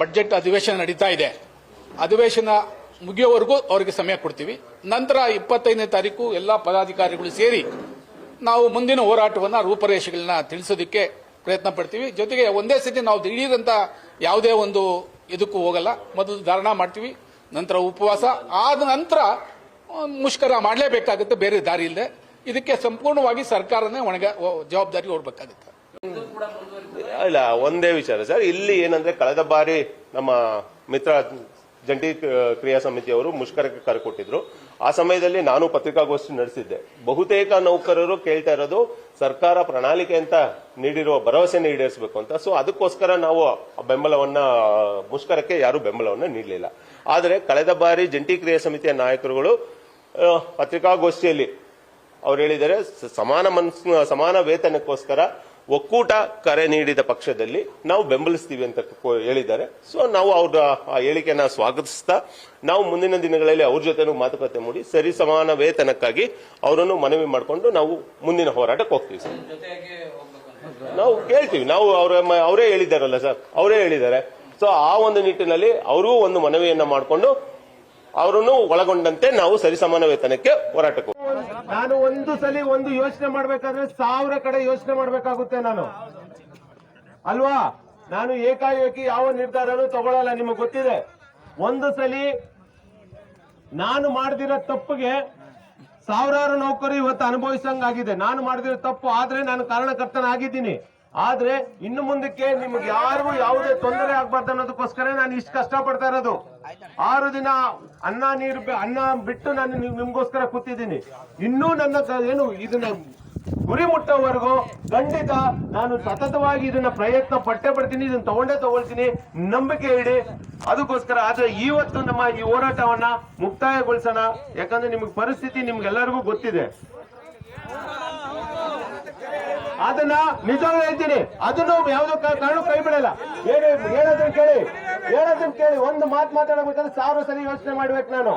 Budget ಅಧಿವೇಶನ ನಡೀತಾ ಇದೆ. ಅಧಿವೇಶನ ಮುಗಿಯೋವರೆಗೂ ಅವರಿಗೆ ಸಮಯ ಕೊಡ್ತೀವಿ. ನಂತರ ಇಪ್ಪತ್ತೈದನೇ ತಾರೀಕು ಎಲ್ಲ ಪದಾಧಿಕಾರಿಗಳು ಸೇರಿ ನಾವು ಮುಂದಿನ ಹೋರಾಟವನ್ನು ರೂಪರೇಷೆಗಳನ್ನ ತಿಳಿಸೋದಕ್ಕೆ ಪ್ರಯತ್ನ ಪಡ್ತೀವಿ. ಜೊತೆಗೆ ಒಂದೇ ಸತಿ ನಾವು ದಿಢೀರಂತ ಯಾವುದೇ ಒಂದು ಇದಕ್ಕೂ ಹೋಗಲ್ಲ. ಮೊದಲು ಧಾರಣ ಮಾಡ್ತೀವಿ, ನಂತರ ಉಪವಾಸ, ಆದ ನಂತರ ಮುಷ್ಕರ ಮಾಡಲೇಬೇಕಾಗುತ್ತೆ, ಬೇರೆ ದಾರಿ ಇಲ್ಲದೆ ಇದಕ್ಕೆ ಸಂಪೂರ್ಣವಾಗಿ ಸರ್ಕಾರನೇ ಒಣಗ ಜವಾಬ್ದಾರಿ ಹೊರಬೇಕಾಗುತ್ತೆ ಇಲ್ಲ, ಒಂದೇ ವಿಚಾರ ಸರ್. ಇಲ್ಲಿ ಏನಂದ್ರೆ ಕಳೆದ ಬಾರಿ ನಮ್ಮ ಮಿತ್ರ ಜಂಟಿ ಕ್ರಿಯಾ ಸಮಿತಿಯವರು ಮುಷ್ಕರಕ್ಕೆ ಕರೆ ಕೊಟ್ಟಿದ್ರು. ಆ ಸಮಯದಲ್ಲಿ ನಾನು ಪತ್ರಿಕಾಗೋಷ್ಠಿ ನಡೆಸಿದ್ದೆ. ಬಹುತೇಕ ನೌಕರರು ಕೇಳ್ತಾ ಇರೋದು, ಸರ್ಕಾರ ಪ್ರಣಾಳಿಕೆ ಅಂತ ನೀಡಿರುವ ಭರವಸೆ ಈಡೇರಿಸಬೇಕು ಅಂತ. ಸೊ ಅದಕ್ಕೋಸ್ಕರ ನಾವು ಬೆಂಬಲವನ್ನ, ಮುಷ್ಕರಕ್ಕೆ ಯಾರು ಬೆಂಬಲವನ್ನ ನೀಡಲಿಲ್ಲ. ಆದರೆ ಕಳೆದ ಬಾರಿ ಜಂಟಿ ಕ್ರಿಯಾ ಸಮಿತಿಯ ನಾಯಕರುಗಳು ಪತ್ರಿಕಾಗೋಷ್ಠಿಯಲ್ಲಿ ಅವ್ರು ಹೇಳಿದ್ದಾರೆ ಸಮಾನ ಮನ್ಸ್, ಸಮಾನ ವೇತನಕ್ಕೋಸ್ಕರ ಒಕ್ಕೂಟ ಕರೆ ನೀಡಿದ ಪಕ್ಷದಲ್ಲಿ ನಾವು ಬೆಂಬಲಿಸ್ತೀವಿ ಅಂತ ಹೇಳಿದ್ದಾರೆ. ಸೊ ನಾವು ಅವ್ರ, ಆ ಹೇಳಿಕೆಯನ್ನ ಸ್ವಾಗತಿಸ್ತಾ, ನಾವು ಮುಂದಿನ ದಿನಗಳಲ್ಲಿ ಅವ್ರ ಜೊತೆನೂ ಮಾತುಕತೆ ಮೂಡಿ, ಸರಿ ಸಮಾನ ವೇತನಕ್ಕಾಗಿ ಅವರನ್ನು ಮನವಿ ಮಾಡಿಕೊಂಡು ನಾವು ಮುಂದಿನ ಹೋರಾಟಕ್ಕೆ ಹೋಗ್ತೀವಿ, ಸರ್. ನಾವು ಕೇಳ್ತೀವಿ. ನಾವು ಅವರ ಅವರೇ ಹೇಳಿದ್ದಾರಲ್ಲ, ಸರ್. ಅವರೇ ಹೇಳಿದ್ದಾರೆ. ಸೊ ಆ ಒಂದು ನಿಟ್ಟಿನಲ್ಲಿ ಅವ್ರಿಗೂ ಒಂದು ಮನವಿಯನ್ನ ಮಾಡಿಕೊಂಡು ಅವರನ್ನು ಒಳಗೊಂಡಂತೆ ನಾವು ಸರಿ ಸಮಾನ ವೇತನಕ್ಕೆ ಹೋರಾಟಕ್ಕೆ. ನಾನು ಒಂದು ಸಲ ಒಂದು ಯೋಚನೆ ಮಾಡ್ಬೇಕಾದ್ರೆ ಸಾವಿರ ಕಡೆ ಯೋಚನೆ ಮಾಡ್ಬೇಕಾಗುತ್ತೆ ನಾನು. ಅಲ್ವಾ? ನಾನು ಏಕಾಏಕಿ ಯಾವ ನಿರ್ಧಾರನೂ ತಗೊಳ್ಳಲ್ಲ ನಿಮಗೆ ಗೊತ್ತಿದೆ. ಒಂದು ಸಲಿ ನಾನು ಮಾಡ್ದಿರೋ ತಪ್ಪಿಗೆ ಸಾವಿರಾರು ನೌಕರಿ ಇವತ್ತು ಅನುಭವಿಸಂಗಾಗಿದೆ. ನಾನು ಮಾಡಿದಿರೋ ತಪ್ಪು ಆದ್ರೆ ನಾನು ಕಾರಣಕರ್ತನಾಗಿದ್ದೀನಿ. ಆದ್ರೆ ಇನ್ನು ಮುಂದಕ್ಕೆ ನಿಮ್ಗೆ ಯಾರಿಗೂ ಯಾವುದೇ ತೊಂದರೆ ಆಗ್ಬಾರ್ದು ಅನ್ನೋದಕ್ಕೋಸ್ಕರ ನಾನು ಇಷ್ಟು ಕಷ್ಟಪಡ್ತಾ ಇರೋದು. ಆರು ದಿನ ಅನ್ನ ನೀರು ಅನ್ನ ಬಿಟ್ಟು ನಾನು ನಿಮ್- ನಿಮ್ಗೋಸ್ಕರ ಕೂತಿದ್ದೀನಿ. ಇನ್ನೂ ನನ್ನ ಏನು, ಇದನ್ನ ಗುರಿ ಮುಟ್ಟೋವರೆಗೂ ಖಂಡಿತ ನಾನು ಸತತವಾಗಿ ಇದನ್ನ ಪ್ರಯತ್ನ ಪಟ್ಟೆ ಪಡ್ತೀನಿ ಇದನ್ನ ತಗೊಂಡೇ ತಗೊಳ್ತೀನಿ. ನಂಬಿಕೆ ಇಡಿ. ಅದಕ್ಕೋಸ್ಕರ ಆದ್ರೆ ಇವತ್ತು ನಮ್ಮ ಈ ಹೋರಾಟವನ್ನ ಮುಕ್ತಾಯಗೊಳಿಸೋಣ. ಯಾಕಂದ್ರೆ ನಿಮ್ಗೆ ಪರಿಸ್ಥಿತಿ ನಿಮ್ಗೆಲ್ಲರಿಗೂ ಗೊತ್ತಿದೆ. ಅದನ್ನ ನಿಜವಾಗ್ಲೂ ಹೇಳ್ತೀನಿ. ಅದನ್ನು ಯಾವ್ದೋ ಕಾರಣ ಕೈ ಬಿಡಲ್ಲ. ಏನು ಹೇಳೋದನ್ನ ಕೇಳಿ. ಹೇಳೋದನ್ನ ಕೇಳಿ. ಒಂದು ಮಾತು ಮಾತಾಡಬೇಕಾದ್ರೆ ಸಾವಿರ ಸರಿ ಯೋಚನೆ ಮಾಡ್ಬೇಕು ನಾನು.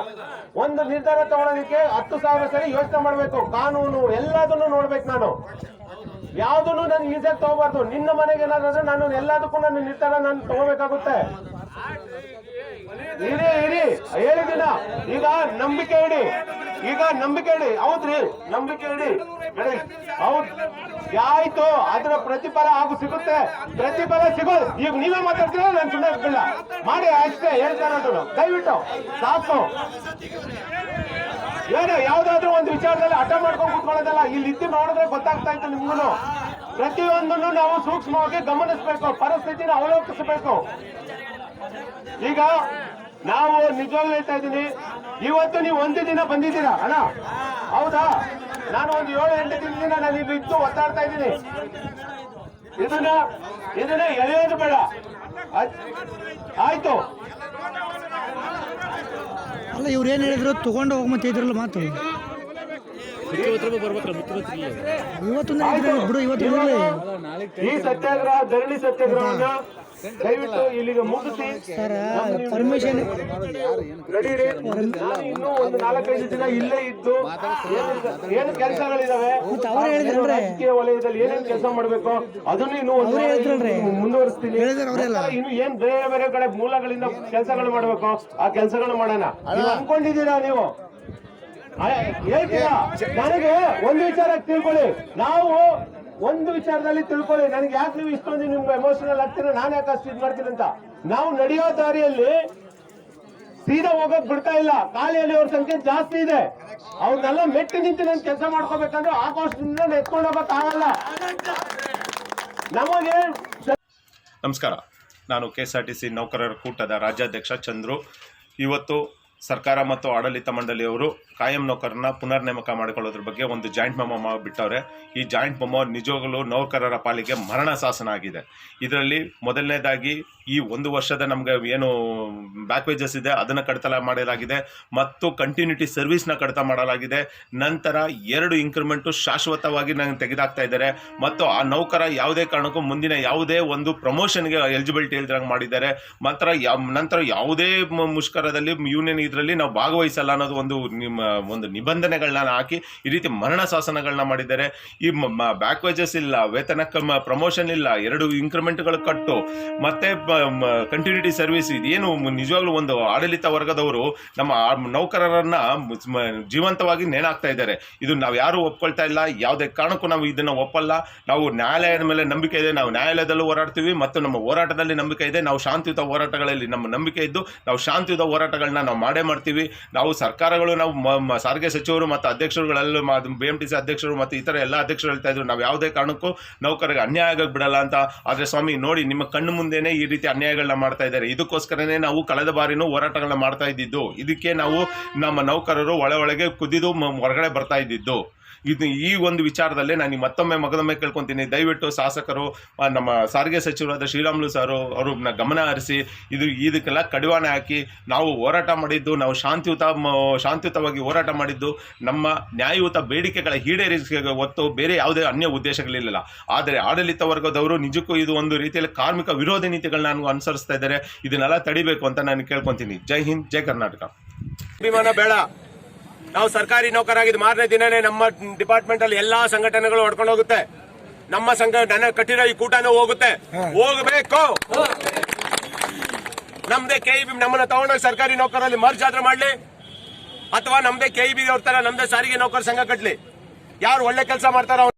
ಒಂದು ನಿರ್ಧಾರ ತಗೊಳೋದಕ್ಕೆ ಹತ್ತು ಸಾವಿರ ಸರಿ ಯೋಚನೆ ಮಾಡ್ಬೇಕು. ಕಾನೂನು ಎಲ್ಲದನ್ನು ನೋಡ್ಬೇಕು ನಾನು. ಯಾವ್ದನ್ನು ನಾನು ಈಸಿಯಾಗಿ ತಗೋಬಾರ್ದು. ನಿನ್ನ ಮನೆಗೆ ಏನಾದ್ರೆ ನಾನು ಎಲ್ಲದಕ್ಕೂ ನನ್ನ ನಿರ್ಧಾರ ನಾನು ತಗೋಬೇಕಾಗುತ್ತೆ. ಇರಿ ಇರಿ. ಹೇಳಿದಿನ ಈಗ ನಂಬಿಕೆ ಇಡಿ. ಈಗ ನಂಬಿಕೆ ಇಡಿ ಹೌದ್ರಿ ನಂಬಿಕೆ ಹೇಳಿ ಹೌದು. ಆಯ್ತು, ಅದರ ಪ್ರತಿಫಲ ಹಾಗೂ ಸಿಗುತ್ತೆ. ಪ್ರತಿಫಲ ಸಿಗೋದು. ಈಗ ನೀವೇ ಮಾತಾಡ್ತೀರ, ನಾನು ಸುಮ್ಮನೆ ಮಾಡಿ, ಅಷ್ಟೇ ಹೇಳ್ತಾ ಇರೋದು ದಯವಿಟ್ಟು, ಸಾಕು. ಏನು, ಯಾವ್ದಾದ್ರು ಒಂದು ವಿಚಾರದಲ್ಲಿ ಹಠ ಮಾಡ್ಕೊಂಡು ಕೂತ್ಕೊಳ್ಳೋದಲ್ಲ ಇಲ್ಲಿ ಇದ್ದು ನೋಡಿದ್ರೆ ಗೊತ್ತಾಗ್ತಾ ಇತ್ತು ನಿಮ್ಗೂ ಪ್ರತಿಯೊಂದನ್ನು ನಾವು ಸೂಕ್ಷ್ಮವಾಗಿ ಗಮನಿಸಬೇಕು, ಪರಿಸ್ಥಿತಿನ ಅವಲೋಕಿಸಬೇಕು. ಈಗ, ನಾವು ನಿಜವಾಗ್ಲೂ ಹೇಳ್ತಾ ಇದ್ದೀನಿ ಇವತ್ತು ನೀವು ಒಂದು ದಿನ ಬಂದಿದ್ದೀರಾ? ಅಣ್ಣ? ಹೌದಾ? ನಾನು ಒಂದು ಏಳು, ಎಂಟು ದಿನದಿಂದ ನಾನು ಇಲ್ಲಿ ಇದ್ದು ಒತ್ತಾಡ್ತಾ ಇದ್ದೀನಿ. ಇದನ್ನ ಇದನ್ನ ಎಳೆಯೋದು ಬೇಡ. ಆಯ್ತ್- ಅಲ್ಲ, ಇವ್ರು ಏನ್ ಹೇಳಿದ್ರು? ತಗೊಂಡು ಹೋಗ್ಮಂತ ಇದ್ರಲ್ಲ ಮಾತು ಇವತ್ತು ಬಿಡು ಇವತ್ತು ಇರ್ಲಿ. ಈ ಸತ್ಯಾಗ್ರಹ ಧರಣಿ ಸತ್ಯಾಗ್ರಹವನ್ನ ದಯವಿಟ್ಟು ಇಲ್ಲಿಗೆ ಮುಗಿಸಿ. ಪರ್ಮಿಷನ್ ಇನ್ನೂ ಒಂದು ನಾಲ್ಕೈದು ದಿನ ಇಲ್ಲೇ ಇದ್ದು ಏನು- ಕೆಲಸಗಳಿದಾವೆ. ರಾಜಕೀಯ ವಲಯದಲ್ಲಿ ಏನೇನು ಕೆಲಸ ಮಾಡಬೇಕು? ಅದನ್ನು ಇನ್ನೂ ಒಂದು ಮುಂದುವರಿಸ್ತೀನಿ. ಇನ್ನು ಏನ್ ಬೇರೆ ಬೇರೆ ಕಡೆ ಮೂಲಗಳಿಂದ ಕೆಲಸಗಳು ಮಾಡ್ಬೇಕು ಆ ಕೆಲಸಗಳು ಮಾಡೋಣ. ಅನ್ಕೊಂಡಿದ್ದೀರಾ ನೀವು? ನನಗೆ ಒಂದು ವಿಚಾರ ತಿಳ್ಕೊಳ್ಳಿ. ನಾವು ಒಂದು ವಿಚಾರದಲ್ಲಿ ತಿಳ್ಕೊಳ್ಳಿ. ನನಗೆ ಯಾಕೆ ನೀವು ಇಷ್ಟೊಂದು ನಿಮ್ಗೆ ಎಮೋಷನಲ್ ಆಗ್ತೀರಾ ನಾನು ಯಾಕೆ ಅಷ್ಟು ಇದು ಮಾಡ್ತೀನಿ ಅಂತ? ನಾವು ನಡೆಯೋ ದಾರಿಯಲ್ಲಿ ಸೀದಾ ಹೋಗಕ್ ಬಿಡ್ತಾ ಇಲ್ಲ. ಖಾಲಿಯಲ್ಲಿ ಅವ್ರ ಸಂಖ್ಯೆ ಜಾಸ್ತಿ ಇದೆ. ಅವ್ರನ್ನೆಲ್ಲ ಮೆಟ್ಟಿ ನಿಂತು ನಾನು ಕೆಲಸ ಮಾಡ್ಕೋಬೇಕಂದ್ರೆ ಆಕಾಶದಿಂದ ಎತ್ಕೊಂಡು ಹೋಗಕ್ ಆಗಲ್ಲ. ನಮಗೆ ನಮಸ್ಕಾರ. ನಾನು K S R T C ನೌಕರರ ಕೂಟದ ರಾಜ್ಯಾಧ್ಯಕ್ಷ ಚಂದ್ರು. ಇವತ್ತು ಸರ್ಕಾರ ಮತ್ತು ಆಡಳಿತ ಮಂಡಳಿಯವರು ಕಾಯಂ ನೌಕರನ್ನ ಪುನರ್ ನೇಮಕ ಮಾಡಿಕೊಳ್ಳೋದ್ರ ಬಗ್ಗೆ ಒಂದು ಜಾಯಿಂಟ್ ಮೆಮೊ ಬಿಟ್ಟವ್ರೆ. ಈ ಜಾಯಿಂಟ್ ಮೆಮೊ ನಿಜವಾಗಲೂ ನೌಕರರ ಪಾಲಿಗೆ ಮರಣ ಶಾಸನ ಆಗಿದೆ. ಇದರಲ್ಲಿ ಮೊದಲನೇದಾಗಿ ಈ ಒಂದು ವರ್ಷದ ನಮಗೆ ಏನು ಬ್ಯಾಕ್ ವೇಜಸ್ ಇದೆ, ಅದನ್ನು ಕಡಿತ ಮಾಡಲಾಗಿದೆ ಮತ್ತು ಕಂಟಿನ್ಯೂಟಿ ಸರ್ವಿಸ್ನ ಕಡಿತ ಮಾಡಲಾಗಿದೆ. ನಂತರ ಎರಡು ಇಂಕ್ರಿಮೆಂಟು ಶಾಶ್ವತವಾಗಿ ನಂಗೆ ತೆಗೆದಾಕ್ತಾ ಇದ್ದಾರೆ. ಮತ್ತು ಆ ನೌಕರ ಯಾವುದೇ ಕಾರಣಕ್ಕೂ ಮುಂದಿನ ಯಾವುದೇ ಒಂದು ಪ್ರಮೋಷನ್ಗೆ ಎಲಿಜಿಬಿಲಿಟಿ ಇಲ್ದಂಗೆ ಮಾಡಿದ್ದಾರೆ. ಮಾತ್ರ ಯಾವ ನಂತರ ಯಾವುದೇ ಮುಷ್ಕರದಲ್ಲಿ ಯೂನಿಯನ್ ಇದರಲ್ಲಿ ನಾವು ಭಾಗವಹಿಸಲ್ಲ ಅನ್ನೋದು ಒಂದು ನಿಮ್ಮ, ಒಂದು ನಿಬಂಧನೆಗಳನ್ನ ಹಾಕಿ ಈ ರೀತಿ ಮರಣ ಶಾಸನಗಳನ್ನ ಮಾಡಿದ್ದಾರೆ. ಈ ಬ್ಯಾಕ್ ವೇಜಸ್ ಇಲ್ಲ, ವೇತನ ಪ್ರಮೋಷನ್ ಇಲ್ಲ, ಎರಡು ಇನ್ಕ್ರಿಮೆಂಟ್ಗಳು ಕಟ್ಟು, ಮತ್ತೆ ಕಂಟಿನ್ಯೂಟಿ ಸರ್ವಿಸ್ ಇದೇನು ನಿಜವಾಗ್ಲೂ ಒಂದು ಆಡಳಿತ ವರ್ಗದವರು ನಮ್ಮ ನೌಕರರನ್ನ ಜೀವಂತವಾಗಿ ನೇಣಾಕ್ತಾ ಇದ್ದಾರೆ. ಇದು ನಾವು ಯಾರು ಒಪ್ಕೊಳ್ತಾ ಇಲ್ಲ, ಯಾವುದೇ ಕಾರಣಕ್ಕೂ ನಾವು ಇದನ್ನ ಒಪ್ಪಲ್ಲ. ನಾವು ನ್ಯಾಯಾಲಯದ ಮೇಲೆ ನಂಬಿಕೆ ಇದೆ, ನಾವು ನ್ಯಾಯಾಲಯದಲ್ಲೂ ಹೋರಾಡ್ತೀವಿ ಮತ್ತು ನಮ್ಮ ಹೋರಾಟದಲ್ಲಿ ನಂಬಿಕೆ ಇದೆ. ನಾವು ಶಾಂತಿಯುತ ಹೋರಾಟಗಳಲ್ಲಿ ನಮ್ಮ ನಂಬಿಕೆ ಇದ್ದು, ನಾವು ಶಾಂತಿಯುತ ಹೋರಾಟಗಳನ್ನ ನಾವು ಮಾಡೇ ಮಾಡ್ತೀವಿ. ನಾವು ಸರ್ಕಾರಗಳು, ನಾವು ಸಾರಿಗೆ ಸಚಿವರು ಮತ್ತು ಅಧ್ಯಕ್ಷರುಗಳೆಲ್ಲ ಬಿ ಎಂ ಟಿ ಸಿ ಅಧ್ಯಕ್ಷರು ಮತ್ತು ಇತರ ಎಲ್ಲ ಅಧ್ಯಕ್ಷರು ಹೇಳ್ತಾ ಇದ್ರು. ನಾವು ಯಾವುದೇ ಕಾರಣಕ್ಕೂ ನೌಕರರಿಗೆ ಅನ್ಯಾಯ ಆಗಕ್ಕೆ ಬಿಡಲ್ಲ ಅಂತ. ಆದರೆ ಸ್ವಾಮಿ, ನೋಡಿ ನಿಮ್ಮ ಕಣ್ಣು ಮುಂದೆನೇ ಈ ರೀತಿ ಅನ್ಯಾಯಗಳನ್ನ ಮಾಡ್ತಾ ಇದ್ದಾರೆ. ಇದಕ್ಕೋಸ್ಕರನೇ ನಾವು ಕಳೆದ ಬಾರಿನೂ ಹೋರಾಟಗಳನ್ನ ಮಾಡ್ತಾ ಇದ್ದಿದ್ದು. ಇದಕ್ಕೆ ನಾವು ನಮ್ಮ ನೌಕರರು ಒಳ ಒಳಗೆ ಕುದಿದು ಹೊರಗಡೆ ಬರ್ತಾ ಇದ್ದಿದ್ದು. ಇದು ಈ ಒಂದು ವಿಚಾರದಲ್ಲೇ ನಾನು ಮತ್ತೊಮ್ಮೆ ಮಗದೊಮ್ಮೆ ಕೇಳ್ಕೊತೀನಿ. ದಯವಿಟ್ಟು ಶಾಸಕರು ನಮ್ಮ ಸಾರಿಗೆ ಸಚಿವರಾದ ಶ್ರೀರಾಮುಲು ಸರ್ ಅವರು ಗಮನ ಹರಿಸಿ, ಇದು ಇದಕ್ಕೆಲ್ಲ ಕಡಿವಾಣ ಹಾಕಿ, ನಾವು ಹೋರಾಟ ಮಾಡಿದ್ದು, ನಾವು ಶಾಂತಿಯುತ ಶಾಂತಿಯುತವಾಗಿ ಹೋರಾಟ ಮಾಡಿದ್ದು, ನಮ್ಮ ನ್ಯಾಯಯುತ ಬೇಡಿಕೆಗಳ ಈಡೇರಿಕೆಗೆ ಹೊತ್ತು ಬೇರೆ ಯಾವುದೇ ಅನ್ಯ ಉದ್ದೇಶಗಳಿರಲಿಲ್ಲ. ಆದರೆ ಆಡಳಿತ ವರ್ಗದವರು ನಿಜಕ್ಕೂ ಇದು ಒಂದು ರೀತಿಯಲ್ಲಿ ಕಾರ್ಮಿಕ ವಿರೋಧಿ ನೀತಿಗಳನ್ನ ಅನುಸರಿಸ್ತಾ ಇದ್ದಾರೆ. ಇದನ್ನೆಲ್ಲ ತಡಿಬೇಕು ಅಂತ ನಾನು ಕೇಳ್ಕೊತೀನಿ. ಜೈ ಹಿಂದ್, ಜೈ ಕರ್ನಾಟಕ. ಅಭಿಮಾನ ಬೇಡ. ನಾವು ಸರ್ಕಾರಿ ನೌಕರಾಗಿದ್ದು ಮಾರನೇ ದಿನನೇ ನಮ್ಮ ಡಿಪಾರ್ಟ್ಮೆಂಟ್ ಅಲ್ಲಿ ಎಲ್ಲಾ ಸಂಘಟನೆಗಳು ಹೊಡ್ಕೊಂಡು ಹೋಗುತ್ತೆ. ನಮ್ಮ ಸಂಘ ನನ್ನ ಕಟ್ಟಿರೋ ಈ ಕೂಟನೂ ಹೋಗುತ್ತೆ. ಹೋಗಬೇಕು. ನಮ್ದೇ ಕೆ ಬಿ ನಮ್ಮನ್ನ ತಗೊಂಡೋಗಿ ಸರ್ಕಾರಿ ನೌಕರಲ್ಲಿ ಮರ್ಜ್ ಆದ್ರೆ ಮಾಡ್ಲಿ. ಅಥವಾ ನಮ್ದೇ ಕೆ ಬಿ ಅವ್ರ ತರ ನಮ್ದೇ ಸಾರಿಗೆ ನೌಕರ ಸಂಘ ಕಟ್ಲಿ. ಯಾರು ಒಳ್ಳೆ ಕೆಲಸ ಮಾಡ್ತಾರೋ